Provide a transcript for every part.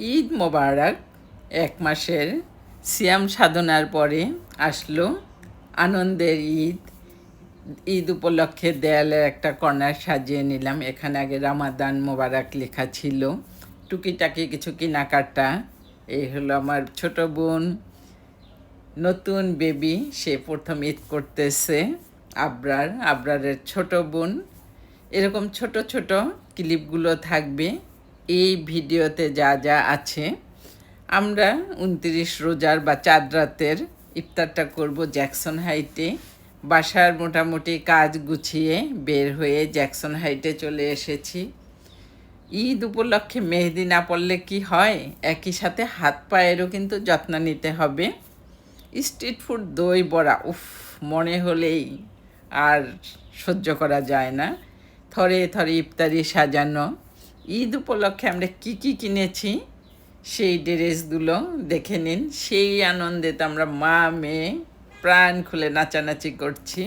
ঈদ মোবারক। এক মাসের সিয়াম সাধনার পরে আসলো আনন্দের ঈদ। ঈদ উপলক্ষে দেয়ালের একটা কর্নার সাজিয়ে নিলাম। এখানে আগে রামাদান মোবারক লেখা ছিল। টুকিটাকি কিছু কেনাকাটা। এই হলো আমার ছোট বোন। নতুন বেবি, সে প্রথম ঈদ করতেছে। আবরার, আবরারের ছোট বোন। এরকম ছোট ছোট ক্লিপগুলো থাকবে। এই ভিডিওতে যা যা আছে, আমরা উনত্রিশ রোজার বা চাঁদ রাতের ইফতারটা করব জ্যাকসন হাইটে। বাসার মোটামুটি কাজ গুছিয়ে বের হয়ে জ্যাকসন হাইটে চলে এসেছি। ঈদ উপলক্ষে মেহেদি না পড়লে কি হয়? একই সাথে হাত পায়েরও কিন্তু যত্ন নিতে হবে। স্ট্রিট ফুড, দই, বড়া, উফ, মনে হলেই আর সহ্য করা যায় না। থরে থরে ইফতারি সাজানো। ঈদ উপলক্ষে আমরা কি কি কিনেছি, সেই ড্রেসগুলো দেখে নিন। সেই আনন্দে তো আমরা মা, মেয়ে, প্রাণ খুলে নাচানাচি করছি।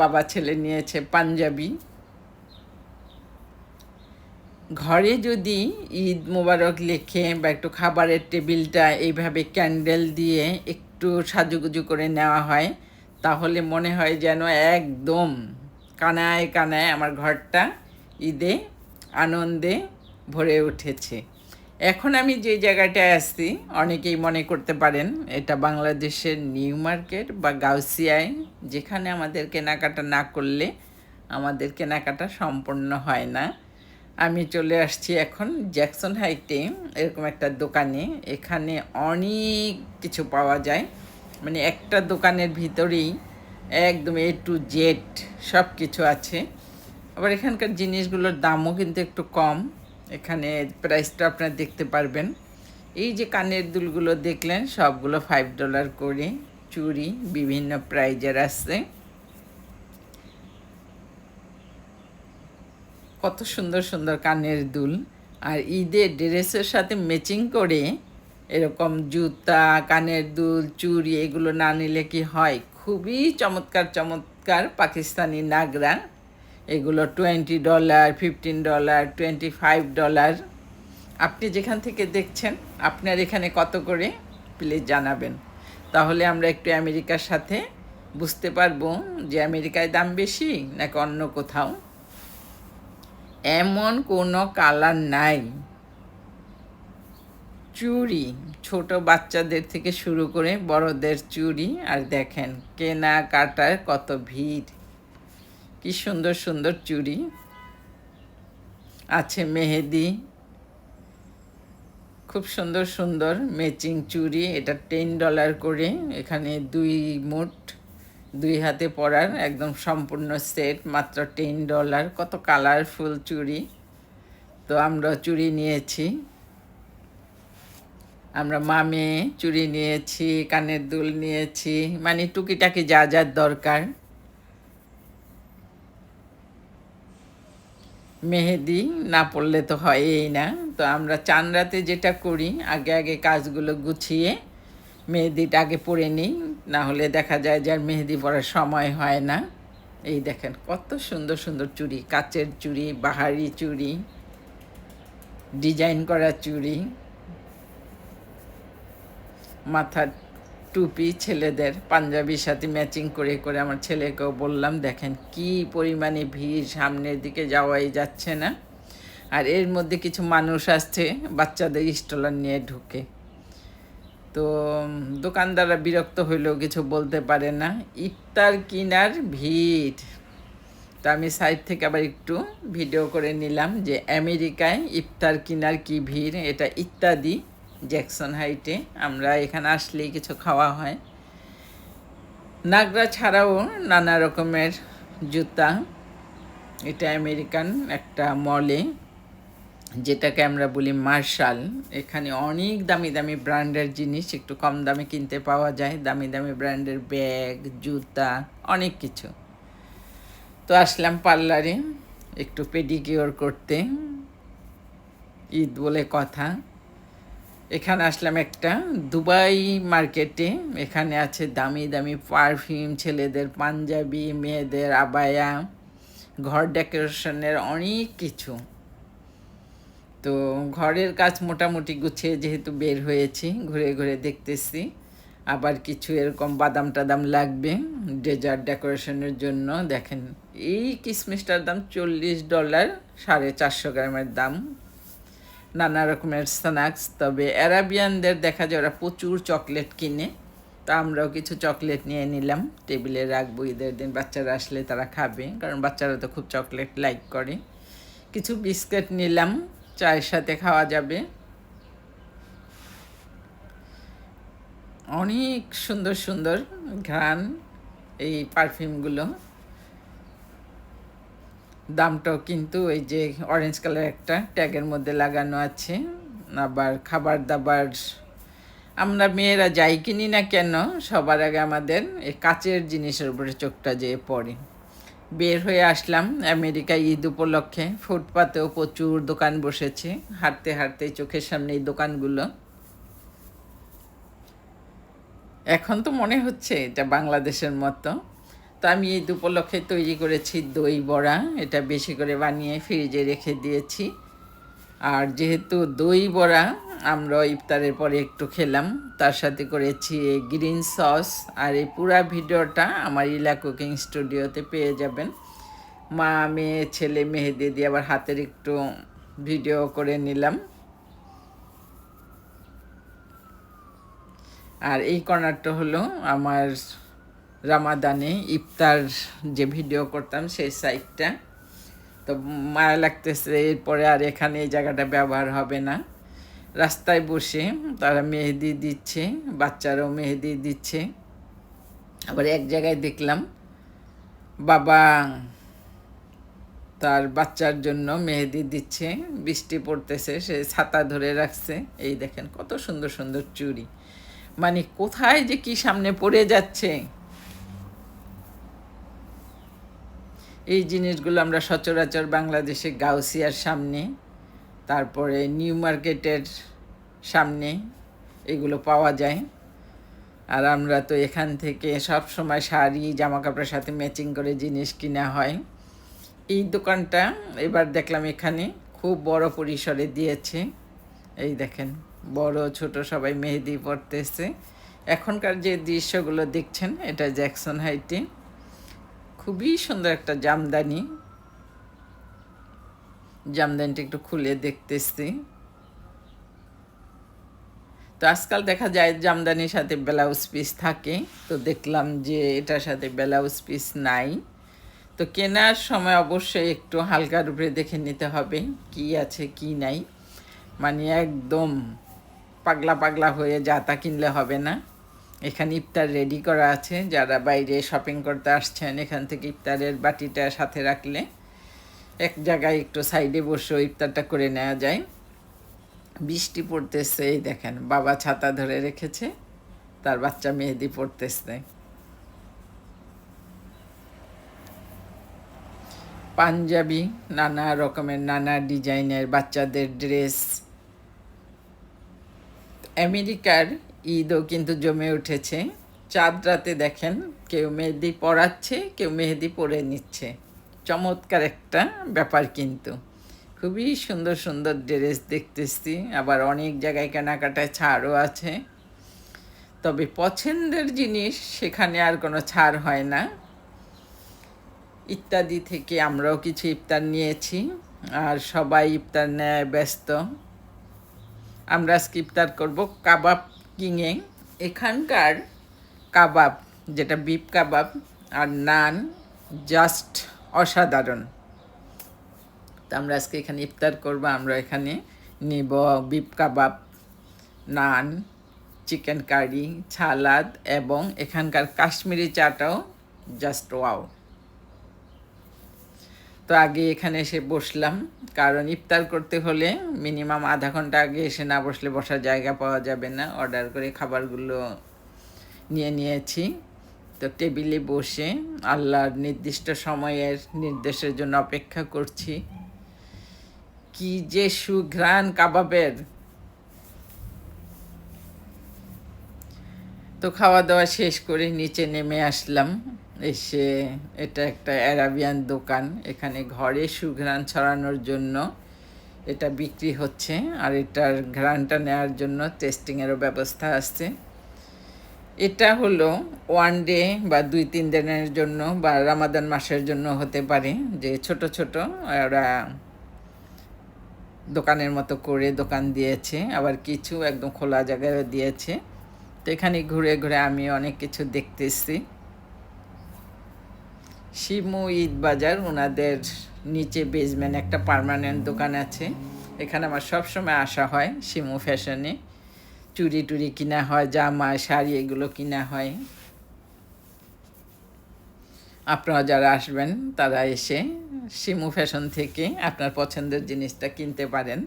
বাবা, ছেলে নিয়েছে পাঞ্জাবি। ঘরে যদি ঈদ মোবারক লেখে বা একটু খাবারের টেবিলটা এইভাবে ক্যান্ডেল দিয়ে একটু সাজুগুজু করে নেওয়া হয়, তাহলে মনে হয় যেন একদম কানায় কানায় আমার ঘরটা ঈদে আনন্দে ভরে উঠেছে। এখন আমি যে জায়গাটায় আসছি অনেকেই মনে করতে পারেন, এটা বাংলাদেশের নিউ মার্কেট বা গাউসিয়ায়, যেখানে আমাদের কেনাকাটা না করলে আমাদের কেনাকাটা সম্পূর্ণ হয় না। আমি চলে আসছি এখন জ্যাকসন হাইটে, এরকম একটা দোকানে। এখানে অনেক কিছু পাওয়া যায়। মানে একটা দোকানের ভিতরেই একদম এ টু জেড সব কিছু আছে। আবার এখানকার জিনিসগুলোর দামও কিন্তু একটু কম। এখানে প্রাইসটা আপনারা দেখতে পারবেন। এই যে কানের দুলগুলো দেখলেন, সবগুলো ফাইভ ডলার করে। চুরি বিভিন্ন প্রাইজের আছে। কত সুন্দর সুন্দর কানের দুল। আর ঈদের ড্রেসের সাথে ম্যাচিং করে এরকম জুতা, কানের দুল, চুড়ি, এগুলো না নিলে কি হয়? খুবই চমৎকার চমৎকার পাকিস্তানি নাগরা। এগুলো twenty dollar fifteen dollar twenty five dollar আপনি যেখান থেকে দেখছেন, আপনার এখানে কত করে? প্লিজ জানাবেন। তাহলে আমরা একটু আমেরিকার সাথে বুঝতে পারব যে আমেরিকায় দাম বেশি নাকি অন্য কোথাও। এমন কোনো কালার নাই। চুড়ি, ছোট বাচ্চাদের থেকে শুরু করে বড়দের চুড়ি। আর দেখেন কেনা কাটার কত ভিড়। কি সুন্দর সুন্দর চুড়ি। আছে মেহেদি। খুব সুন্দর সুন্দর ম্যাচিং চুড়ি, এটা টেন ডলার করে। এখানে দুই মুঠ, দুই হাতে পরার একদম সম্পূর্ণ সেট মাত্র টেন ডলার কত কালারফুল চুড়ি। তো আমরা চুড়ি নিয়েছি। আমরা মামে চুড়ি নিয়েছি, কানের দুল নিয়েছি। মানে টুকিটাকি যা যার দরকার। মেহেদি না পড়লে তো হয়ই না। তো আমরা চান যেটা করি, আগে আগে কাজগুলো গুছিয়ে মেহেদিটা আগে পরে নিই। না হলে দেখা যায় যে আর মেহেদি পরার সময় হয় না। এই দেখেন কত সুন্দর সুন্দর চুড়ি, কাচের চুড়ি, বাহারি চুড়ি, ডিজাইন করা চুড়ি, মাথার টুপি ছেলেদের পাঞ্জাবির সাথে ম্যাচিং করে করে আমার ছেলেকেও বললাম, দেখেন কি পরিমাণে ভিড় সামনের দিকে যাওয়াই যাচ্ছে না। আর এর মধ্যে কিছু মানুষ আসছে, বাচ্চাদের স্টলার নিয়ে ঢুকে। তো দোকানদাররা বিরক্ত হইলেও কিছু বলতে পারে না। ইফতার কিনার ভিড়। তো আমি সাইড থেকে আবার একটু ভিডিও করে নিলাম যে, আমেরিকায় ইফতার কিনার কি ভিড়? এটা ইত্যাদি। জ্যাকসন হাইটে। আমরা এখানে আসলেই কিছু খাওয়া হয়। নাগরা ছাড়াও নানা রকমের জুতা। এটা আমেরিকান একটা মলে, যেটাকে আমরা বলি মার্শাল। এখানে অনেক দামি দামি ব্র্যান্ডের জিনিস, একটু কম দামে কিনতে পাওয়া যায়। দামি দামি ব্র্যান্ডের ব্যাগ, জুতা, অনেক কিছু। তো আসলাম পার্লারে, একটু পেডিকিওর করতে। ঈদ বলে কথা। এখানে আসলাম একটা দুবাই মার্কেটে। এখানে আছে দামি দামি পারফিউম, ছেলেদের পাঞ্জাবি, মেয়েদের আবায়া, ঘর ডেকোরেশনের অনেক কিছু। তো ঘরের কাজ মোটামুটি গুছিয়ে যেহেতু বের হয়েছি, ঘুরে ঘুরে দেখতেছি। আবার কিছু এরকম বাদাম টাদাম লাগবে ডেজার্ট ডেকোরেশনের জন্য। দেখেন, এই কিসমিসটার দাম চল্লিশ ডলার, সাড়ে চারশো গ্রামের দাম। নানা রকমের স্ন্যাক্স, তবে অ্যারাবিয়ানদের দেখা যায় ওরা প্রচুর চকলেট কিনে, তা আমরাও কিছু চকলেট নিয়ে নিলাম। টেবিলে রাখব, ঈদের দিন বাচ্চারা আসলে তারা খাবে, কারণ বাচ্চারা তো খুব চকলেট লাইক করে। কিছু বিস্কিট নিলাম, চায়ের সাথে খাওয়া যাবে। অনেক সুন্দর সুন্দর ঘ্রাণ এই পারফিউমগুলো। দামটাও কিন্তু ওই যে অরেঞ্জ কালার একটা ট্যাগের মধ্যে লাগানো আছে। আবার খাবার দাবার আমরা মেয়েরা যাই কিনি না কেন, সবার আগে আমাদের এই কাচের জিনিসের উপরে চোখটা যেয়ে পড়ে। বের হয়ে আসলাম আমেরিকা ঈদ উপলক্ষে, ফুটপাতেও প্রচুর দোকান বসেছে, হাঁটতে হাঁটতে চোখের সামনে এই দোকানগুলো। এখন তো মনে হচ্ছে এটা বাংলাদেশের মতো। তো আমি ঈদ উপলক্ষে তৈরি করেছি দই বড়া। এটা বেশি করে বানিয়ে ফ্রিজে রেখে দিয়েছি। আর যেহেতু দই বড়া, আমরা ইফতারের পরে একটু খেলাম। তার সাথে করেছি এই গ্রিন সস। আর এই পুরা ভিডিওটা আমার ইলা কুকিং স্টুডিওতে পেয়ে যাবেন। মা, মেয়ে, ছেলে, মেহেদি দিয়ে আবার হাতের একটু ভিডিও করে নিলাম। আর এই কর্নারটা হলো আমার রামাদানে ইফতার যে ভিডিও করতাম, সেই সাইডটা তো মায়া লাগতেছে, এরপরে আর এখানে এই জায়গাটা ব্যবহার হবে না। রাস্তায় বসে তারা মেহেদি দিচ্ছে, বাচ্চারাও মেহেদি দিচ্ছে। আবার এক জায়গায় দেখলাম, বাবা তার বাচ্চার জন্য মেহেদি দিচ্ছে, বৃষ্টি পড়তেছে, সে ছাতা ধরে রাখছে। এই দেখেন কত সুন্দর সুন্দর চুড়ি। মানে কোথায় যে কি সামনে পড়ে যাচ্ছে। এই জিনিসগুলো আমরা সচরাচর বাংলাদেশে গাউসিয়ার সামনে, তারপরে নিউ মার্কেটের সামনে এগুলো পাওয়া যায়। আর আমরা তো এখান থেকে সব সময় শাড়ি জামা কাপড়ের সাথে ম্যাচিং করে জিনিস কিনা হয়। এই দোকানটা এবার দেখলাম এখানে খুব বড় পরিসরে দিয়েছে। এই দেখেন, বড়, ছোট সবাই মেহেদি পড়তেছে এখনকার যে দৃশ্যগুলো দেখছেন, এটা জ্যাকসন হাইটে। খুবই সুন্দর একটা জামদানি। জামদানিটা একটু খুলে দেখতেছি। তো আজকাল দেখা যায় জামদানির সাথে ব্লাউজ পিস থাকে। তো দেখলাম যে এটার সাথে ব্লাউজ পিস নাই। তো কেনার সময় অবশ্যই একটু হালকার উপরে দেখে নিতে হবে কি আছে, কি নাই। মানে একদম পাগলা পাগলা হয়ে যা তা কিনলে হবে না। এখানে ইফতার রেডি করা আছে। যারা বাইরে শপিং করতে আসছেন, এখান থেকে ইফতারের বাটিটা সাথে রাখলে এক জায়গায় একটু সাইডে বসে ইফতারটা করে নেওয়া যায়। বৃষ্টি পড়তেছে, এই দেখেন, বাবা ছাতা ধরে রেখেছে, তার বাচ্চা মেহেদি পড়তেছে। পাঞ্জাবি, নানা রকমের, নানা ডিজাইনের বাচ্চাদের ড্রেস আমেরিকার ঈদও কিন্তু জমে উঠেছে। চাঁদ রাতে দেখেন কেউ মেহেদি পরাচ্ছে, কেউ মেহেদি পরে নিচ্ছে। চমৎকার একটা ব্যাপার কিন্তু। খুবই সুন্দর সুন্দর ড্রেস দেখতেছি, আবার অনেক জায়গায় কেনাকাটায় ছাড়ও আছে। তবে পছন্দের জিনিস সেখানে আর কোনো ছাড় হয় না। ইত্যাদি থেকে আমরাও কিছু ইফতার নিয়েছি, আর সবাই ইফতার নেয় ব্যস্ত। আমরা আজকে ইফতার করব কাবাব কিংয়ে এখানকার কাবাব, যেটা বিপ কাবাব আর নান জাস্ট অসাধারণ। তো আমরা আজকে এখানে ইফতার করব, আমরা এখানে নিব beef kebab, naan, chicken curry, salad এবং এখানকার কাশ্মীরি চাটাও জাস্ট ওয়াও তো আগে এখানে এসে বসলাম। কারণ ইফতার করতে হলে মিনিমাম আধা ঘণ্টা আগে এসে না বসলে বসার জায়গা পাওয়া যাবে না। অর্ডার করে খাবারগুলো নিয়ে নিয়েছি। তো টেবিলে বসে আল্লাহর নির্দিষ্ট সময়ের নির্দেশের জন্য অপেক্ষা করছি। কি যে সুঘ্রাণ কাবাবের। তো খাওয়া দাওয়া শেষ করে নিচে নেমে আসলাম। এসে এটা একটা অ্যারাবিয়ান দোকান। এখানে ঘরে সুঘ্রাণ ছড়ানোর জন্য এটা বিক্রি হচ্ছে আর এটার ঘ্রাণটা নেওয়ার জন্য টেস্টিংয়েরও ব্যবস্থা আছে। এটা হলো ওয়ান ডে বা দুই তিন দিনের জন্য বা রামাদান মাসের জন্য হতে পারে, যে ছোট ছোট ওরা দোকানের মতো করে দোকান দিয়েছে, আবার কিছু একদম খোলা জায়গায় দিয়েছে। তো এখানে ঘুরে ঘুরে আমি অনেক কিছু দেখতেছি। শিমু ঈদ বাজার ওনাদের নিচে বেসমেন্ট একটা পার্মানেন্ট দোকান আছে। এখানে আমার সবসময় আসা হয় শিমু ফ্যাশনে চুরি টুরি কিনা হয়, জামা, শাড়ি এগুলো কিনা হয়। আপনারা যারা আসবেন, তারা এসে শিমু ফ্যাশন থেকে আপনার পছন্দের জিনিসটা কিনতে পারেন।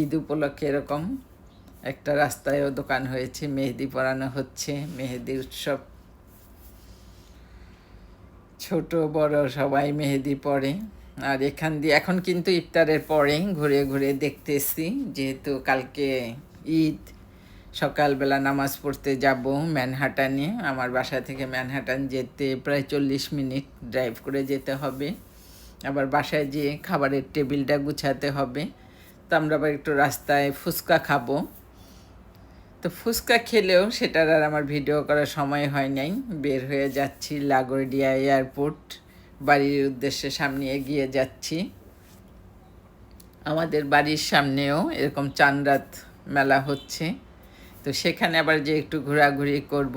ঈদ উপলক্ষে এরকম একটা রাস্তায়ও দোকান হয়েছে, মেহেদি পরানো হচ্ছে, মেহেদি উৎসব ছোট, বড় সবাই মেহেদি পরে। আর এখান দিয়ে এখন কিন্তু ইফতারের পরে ঘুরে ঘুরে দেখতেছি, যেহেতু কালকে ঈদ, সকালবেলা নামাজ পড়তে যাব ম্যানহাটানে। আমার বাসা থেকে ম্যানহাটান যেতে প্রায় চল্লিশ মিনিট ড্রাইভ করে যেতে হবে। আবার বাসায় যেয়ে খাবারের টেবিলটা গুছাতে হবে। তো আমরা আবার একটু রাস্তায় ফুচকা খাব। তো ফুচকা খেলেও সেটার আর আমার ভিডিও করার সময় হয় নাই। বের হয়ে যাচ্ছি লাগোরডিয়া এয়ারপোর্ট, বাড়ির উদ্দেশ্যে সামনে এগিয়ে যাচ্ছি। আমাদের বাড়ির সামনেও এরকম চানরাত মেলা হচ্ছে, তো সেখানে আবার যে একটু ঘোরাঘুরি করব।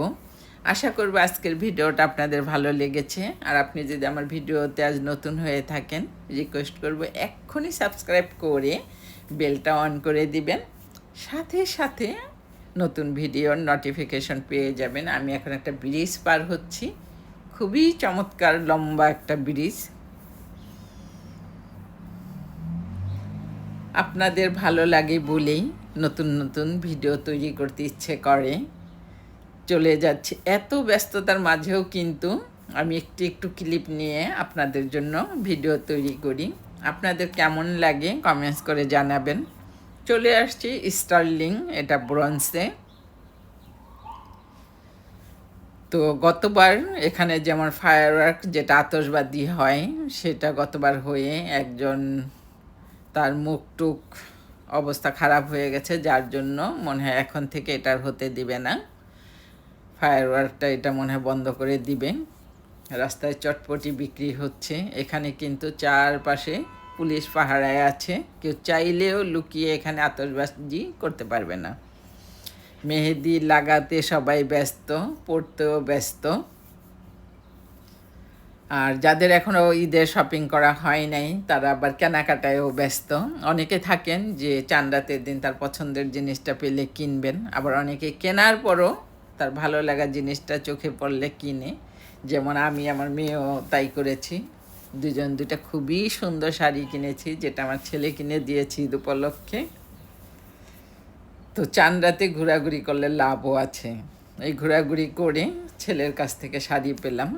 আশা করব আজকের ভিডিওটা আপনাদের ভালো লেগেছে। আর আপনি যদি আমার ভিডিওতে আজ নতুন হয়ে থাকেন রিকোয়েস্ট করব এক্ষুনি সাবস্ক্রাইব করে বেলটা অন করে দিবেন। সাথে সাথে নতুন ভিডিওর নোটিফিকেশন পেয়ে যাবেন। আমি এখন একটা ব্রিজ পার হচ্ছি। খুবই চমৎকার, লম্বা একটা ব্রিজ। আপনাদের ভালো লাগে বলেই নতুন নতুন ভিডিও তৈরি করতে ইচ্ছে করে। চলে যাচ্ছে। এত ব্যস্ততার মাঝেও কিন্তু আমি একটু একটু ক্লিপ নিয়ে আপনাদের জন্য ভিডিও তৈরি করি। আপনাদের কেমন লাগে কমেন্টস করে জানাবেন। চলে আসছি স্টার্লিং, এটা ব্রঞ্জে। তো গতবার এখানে যেমন ফায়ার ওয়ার্ক যেটা আতসবাদী হয়, সেটা গতবার হয়ে একজন তার মুখ টুক অবস্থা খারাপ হয়ে গেছে, যার জন্য মনে হয় এখন থেকে এটার হতে দিবে না। ফায়ার ওয়ার্কটা এটা মনে হয় বন্ধ করে দিবে। রাস্তায় চটপটি বিক্রি হচ্ছে। এখানে কিন্তু চারপাশে পুলিশ পাহারায় আছে। কেউ চাইলেও লুকিয়ে এখানে আতসবাজি করতে পারবে না। মেহেদি লাগাতে সবাই ব্যস্ত, পড়তেও ব্যস্ত। আর যাদের এখনও ঈদের শপিং করা হয় নাই, তারা আবার কেনাকাটায়ও ব্যস্ত। অনেকে থাকেন যে চান্দাতের দিন তার পছন্দের জিনিসটা পেলে কিনবেন। আবার অনেকে কেনার পরও তার ভালো লাগা জিনিসটা চোখে পড়লে কিনে। যেমন আমি, আমার মেয়েও তাই করেছি। দুজন দুটা খুবই সুন্দর শাড়ি কিনেছি, যেটা আমার ছেলে কিনে দিয়েছি ঈদ উপলক্ষে তো চান্দাতে ঘোরাঘুরি করলে লাভও আছে। এই ঘোরাঘুরি করে ছেলের কাছ থেকে শাড়ি পেলাম।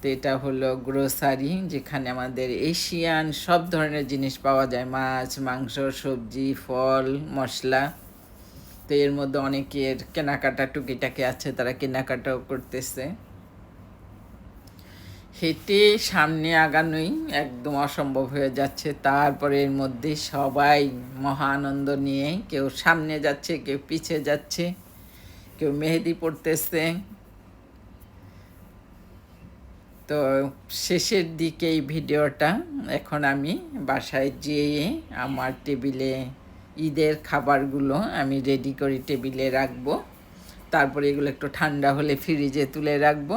তো এটা হলো গ্রোসারি, যেখানে আমাদের এশিয়ান সব ধরনের জিনিস পাওয়া যায়। মাছ, মাংস, সবজি, ফল, মশলা। তো এর মধ্যে অনেকের কেনাকাটা টুকিটাকি আছে, তারা কেনাকাটাও করতেছে। হেঁটে সামনে আগানোই একদম অসম্ভব হয়ে যাচ্ছে। তারপরে এর মধ্যে সবাই মহা আনন্দ নিয়ে কেউ সামনে যাচ্ছে, কেউ পিছে যাচ্ছে, কেউ মেহেদি পড়তেছে তো শেষের দিকে এই ভিডিওটা এখন আমি বাসায় যেয়ে আমার টেবিলে ঈদের খাবারগুলো আমি রেডি করে টেবিলে রাখব। তারপরে এগুলো একটু ঠান্ডা হলে ফ্রিজে তুলে রাখব।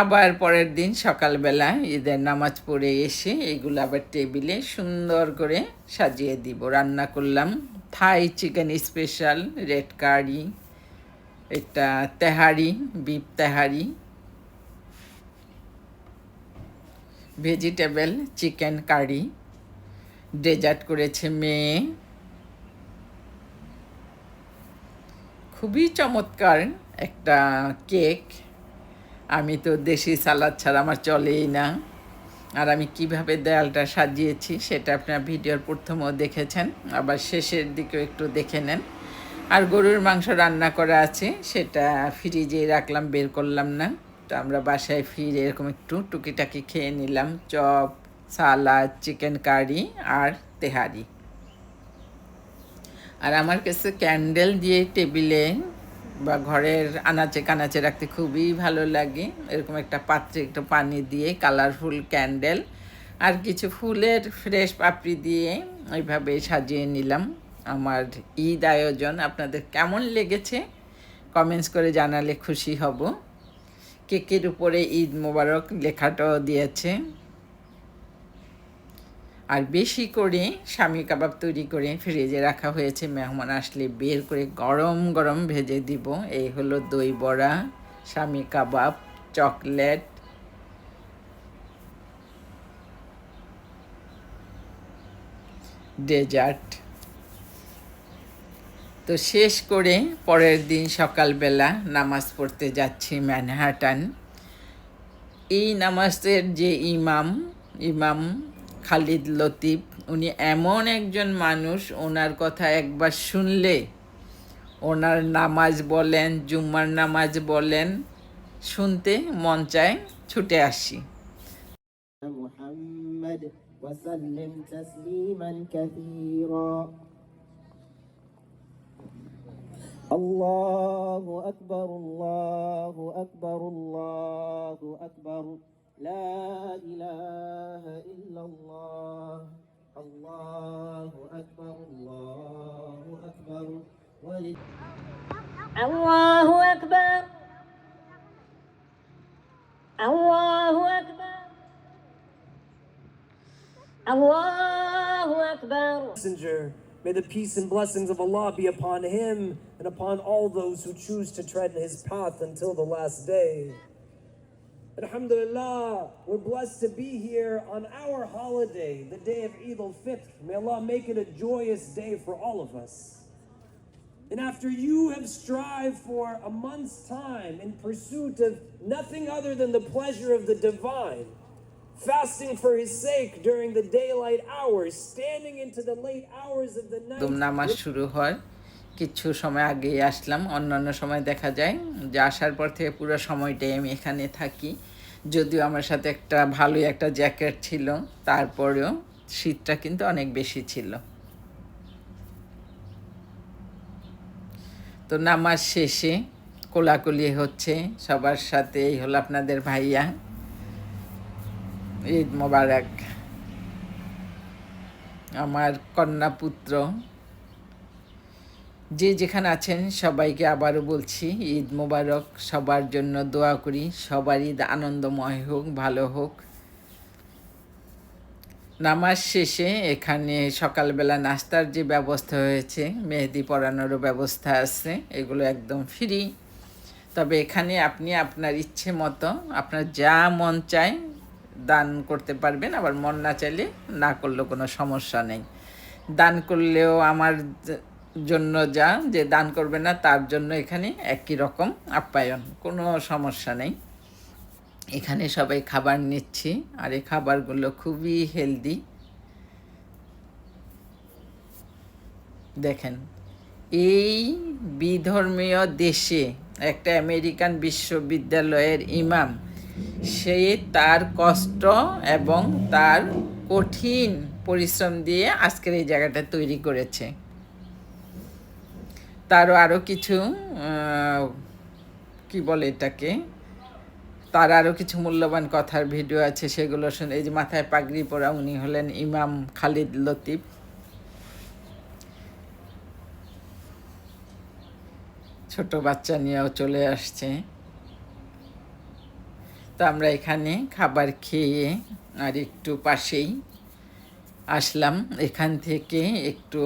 আবার পরের দিন সকালবেলা ঈদের নামাজ পড়ে এসে এগুলো আবার টেবিলে সুন্দর করে সাজিয়ে দিব। রান্না করলাম Thai chicken special, red curry, এটা তেহারি বিপ তেহারি, ভেজিটেবল, চিকেন কারি, ডেজার্ট করেছে মেয়ে। খুবই চমৎকার একটা কেক। আমি তো দেশি সালাদ ছাড়া আমার চলেই না। আর আমি কীভাবে দেয়ালটা সাজিয়েছি সেটা আপনার ভিডিওর প্রথমেও দেখেছেন, আবার শেষের দিকেও একটু দেখে নেন। আর গরুর মাংস রান্না করা আছে, সেটা ফ্রিজে রাখলাম, বের করলাম না। তো আমরা বাসায় ফিরে এরকম একটু টুকিটাকি খেয়ে নিলাম, চপ, সালাদ, চিকেন কারি আর তেহারি। আর আমার কাছে ক্যান্ডেল দিয়ে টেবিলে বা ঘরের আনাচে কানাচে রাখতে খুবই ভালো লাগে। এরকম একটা পাত্রে একটু পানি দিয়ে কালারফুল ক্যান্ডেল আর কিছু ফুলের ফ্রেশ পাপড়ি দিয়ে ওইভাবে সাজিয়ে নিলাম। আমার ঈদ আয়োজন, আপনাদের কেমন লেগেছে? কমেন্টস করে জানালে খুশি হব। কেকের উপরে ঈদ মোবারক লেখাটাও দিয়েছে। আর বেশি করে স্বামী কাবাব তৈরি করে ফ্রিজে রাখা হয়েছে। মেহমান আসলে বের করে গরম গরম ভেজে দিব। এই হলো দই বড়া স্বামী কাবাব, চকলেট। ডেজার্ট। তো শেষ করে পরের দিন সকালবেলা নামাজ পড়তে যাচ্ছি ম্যানহাটান। এই নামাজের যে ইমাম ইমাম খালিদ লতিফ উনি এমন একজন মানুষ ওনার কথা একবার শুনলে ওনার নামাজ বলেন জুম্মার নামাজ বলেন শুনতে মন চায় ছুটে আসি محمد وسلم تسليما كثيرا الله أكبر الله أكبر الله أكبر لا إله الله أكبر الله أكبر الله أكبر messenger. May the peace and blessings of Allah be upon him and upon all those who choose to tread in his path until the last day. Alhamdulillah, we're blessed to be here on our holiday, the day of Eid al Fitr. May Allah make it a joyous day for all of us. And after you have strived for a month's time in pursuit of nothing other than the pleasure of the divine, fasting for his sake during the daylight hours, standing into the late hours of the night. একদম নামাজ শুরু হয় কিছু সময় আগেই আসলাম অন্যান্য সময় দেখা যায় যে আসার পর থেকে পুরো সময়টাই আমি এখানে থাকি যদিও আমার সাথে একটা ভালোই একটা জ্যাকেট ছিল তারপরেও শীতটা কিন্তু অনেক বেশি ছিল তো নামাজ শেষে কোলাকুলি হচ্ছে, সবার সাথে, এই হলো আপনাদের ভাইয়া। ঈদ মোবারক। আমার কন্যা পুত্র। যে যেখানে আছেন, সবাইকে আবারও বলছি, ঈদ মোবারক, সবার জন্য দোয়া করি, সবার ঈদ আনন্দময় হোক, ভালো হোক। নামাজ শেষে এখানে সকালবেলা নাস্তার যে ব্যবস্থা হয়েছে, মেহেদি পরানোরও ব্যবস্থা আছে, এগুলো একদম ফ্রি তবে এখানে আপনি আপনার ইচ্ছে মতো আপনার যা মন চায় দান করতে পারবেন, আবার মন না চাইলে না করলেও কোনো সমস্যা নেই। দান করলেও আমার জন্য যা, যে দান করবে না, তার জন্য এখানে একই রকম আপ্যায়ন, কোনো সমস্যা নেই। এখানে সবাই খাবার নিচ্ছি আর এই খাবারগুলো খুবই হেলদি। দেখেন, এই বিধর্মীয় দেশে একটা আমেরিকান বিশ্ববিদ্যালয়ের ইমাম, সে তার কষ্ট এবং তার কঠিন পরিশ্রম দিয়ে আজকের এই জায়গাটা তৈরি করেছে। তারও আরও কিছু কি বলে এটাকে? তার আরও কিছু মূল্যবান কথার ভিডিও আছে, সেগুলো শুনে এই যে মাথায় পাগড়ি পরা উনি হলেন ইমাম খালিদ লতিফ। ছোট বাচ্চা নিয়েও চলে আসছে। তো আমরা এখানে খাবার খেয়ে আর একটু পাশেই আসলাম। এখান থেকে একটু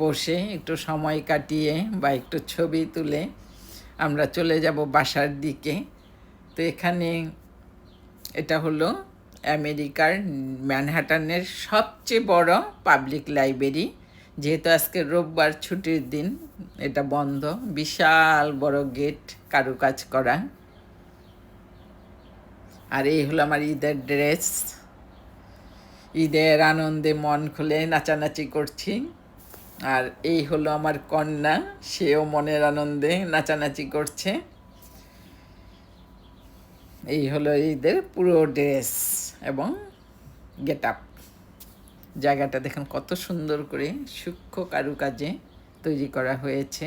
বসে একটু সময় কাটিয়ে বা একটু ছবি তুলে আমরা চলে যাব বাসার দিকে। তো এখানে এটা হলো আমেরিকার ম্যানহাটানের সবচেয়ে বড় পাবলিক লাইব্রেরি। যেহেতু আজকে রোববার ছুটির দিন, এটা বন্ধ, বিশাল বড় গেট কারুকাজ করা। আর এই হলো আমার ঈদের ড্রেস। ঈদের আনন্দে মন খুলে নাচানাচি করছি। আর এই হলো আমার কন্যা, সেও মনের আনন্দে নাচানাচি করছে। এই হলো ঈদের পুরো ড্রেস এবং গেট আপ। জায়গাটা দেখেন কত সুন্দর করে সূক্ষ্ম কারুকাজে তৈরি করা হয়েছে।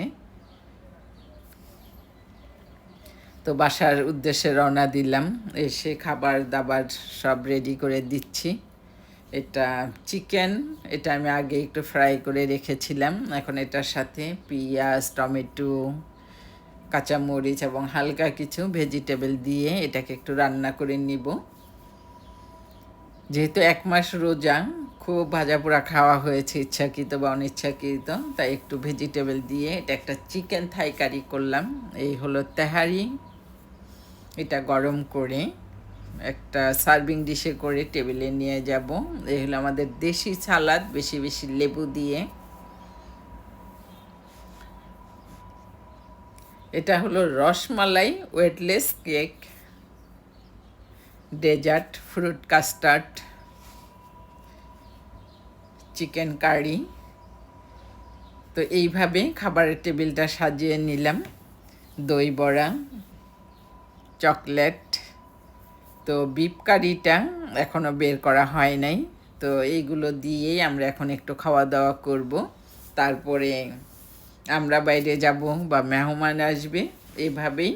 তো বাসার উদ্দেশ্যে রওনা দিলাম, এসে খাবার দাবার সব রেডি করে দিচ্ছি। এটা চিকেন এটা আমি আগে একটু ফ্রাই করে রেখেছিলাম, এখন এটার সাথে পেঁয়াজ, টমেটো কাঁচামরিচ এবং হালকা কিছু ভেজিটেবল দিয়ে এটাকে একটু রান্না করে নিব। যেহেতু এক মাস রোজা, খুব ভাজা পোড়া খাওয়া হয়েছে ইচ্ছাকৃত বা অনিচ্ছাকৃত, তাই একটু ভেজিটেবল দিয়ে এটা একটা চিকেন থাই কারি করলাম। এই হলো তেহারি। এটা গরম করে একটা সার্ভিং ডিশে করে টেবিলে নিয়ে যাব। এই হলো আমাদের দেশি সালাদ, বেশি বেশি লেবু দিয়ে। এটা হলো rasmalai, weightless cake, dessert, fruit custard, chicken curry. তো এইভাবে খাবারের টেবিলটা সাজিয়ে নিলাম। দই বড়া, চকলেট, তো বিপ কারিটা এখনও বের করা হয় নাই। তো এইগুলো দিয়েই আমরা এখন একটু খাওয়া দাওয়া করব। তারপরে আমরা বাইরে যাব বা মেহমান আসবে এইভাবেই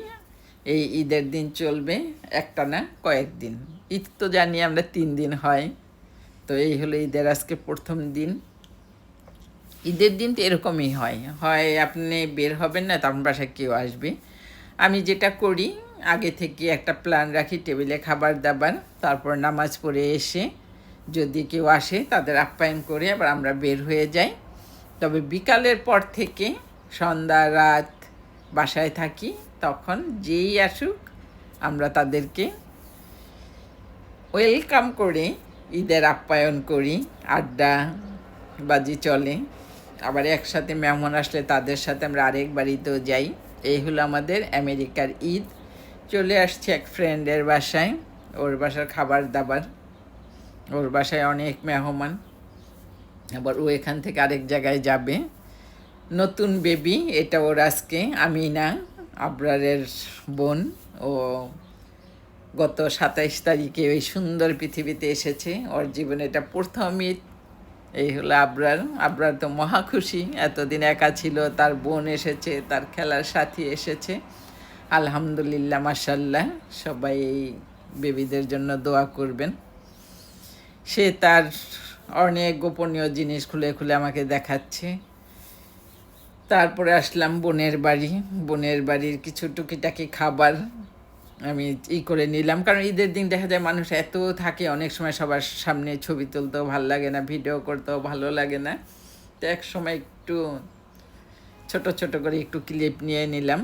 এই ঈদের দিন চলবে, একটা না কয়েকদিন ঈদ তো জানি আমরা তিন দিন হয়, তো এই হলো ঈদের আজকে প্রথম দিন। ঈদের দিন তো এরকমই হয় হয় আপনি বের হবেন না, তখন বাসায় কেউ আসবে। আমি যেটা করি, আগে থেকে একটা প্ল্যান রাখি, টেবিলে খাবার দাবার, তারপর নামাজ পড়ে এসে যদি কেউ আসে, তাদের আপ্যায়ন করে আবার আমরা বের হয়ে যাই। তবে বিকালের পর থেকে সন্ধ্যা, রাত বাসায় থাকি, তখন যেই আসুক, আমরা তাদেরকে ওয়েলকাম করে ঈদের আপ্যায়ন করি, আড্ডা বাজি চলে। আবার একসাথে মেহমান আসলে তাদের সাথে আমরা আরেক বাড়িতেও যাই। এই হলো আমাদের আমেরিকার ঈদ। চলে আসছে এক ফ্রেন্ডের বাসায়, ওর বাসার খাবার দাবার। ওর বাসায় অনেক মেহমান। আবার ও এখান থেকে আরেক জায়গায় যাবে। নতুন বেবি এটা ওর আজকে, আমিনা আবরারের বোন। ও গত সাতাইশ তারিখে ওই সুন্দর পৃথিবীতে এসেছে। ওর জীবনে এটা প্রথম ঈদ। এই হলো আবরার। আবরার তো মহা খুশি। এতদিন একা ছিল, তার বোন এসেছে, তার খেলার সাথী এসেছে। আলহামদুলিল্লাহ মাসাল্লাহ সবাই এই বেবিদের জন্য দোয়া করবেন। সে তার অনেক গোপনীয় জিনিস খুলে খুলে আমাকে দেখাচ্ছে। তারপরে আসলাম বোনের বাড়ি। বোনের বাড়ির কিছু টুকিটাকি খাবার আমি ই করে নিলাম। কারণ ঈদের দিন দেখা যায় মানুষ এত থাকে, অনেক সময় সবার সামনে ছবি তুলতেও ভালো লাগে না, ভিডিও করতেও ভালো লাগে না। তো এক সময় একটু ছোট ছোট করে একটু ক্লিপ নিয়ে নিলাম।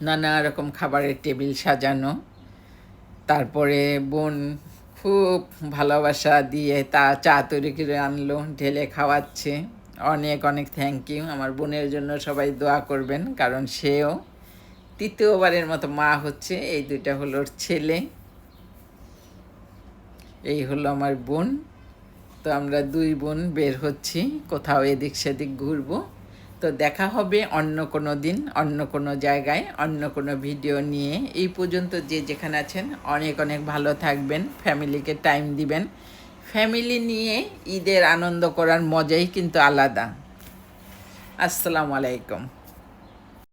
নানা রকম খাবারের টেবিল সাজানো। তারপরে বোন খুব ভালোবাসা দিয়ে তা চা তৈরি করে আনলো, ঢেলে খাওয়াচ্ছে। অনেক অনেক থ্যাংক ইউ আমার বোনের জন্য সবাই দোয়া করবেন, কারণ সেও তৃতীয়বারের মতো মা হচ্ছে। এই দুইটা হলো ছেলে। এই হলো আমার বোন। তো আমরা দুই বোন বের হচ্ছি, কোথাও এদিক সেদিক ঘুরবো। তো দেখা হবে অন্য কোনো দিন, অন্য কোনো জায়গায়, অন্য কোনো ভিডিও নিয়ে। এই পর্যন্ত যে যেখানে আছেন, অনেক অনেক ভালো থাকবেন ফ্যামিলিকে টাইম দিবেন। ফ্যামিলি নিয়ে ঈদের আনন্দ করার মজাই কিন্তু আলাদা। আসসালামু আলাইকুম।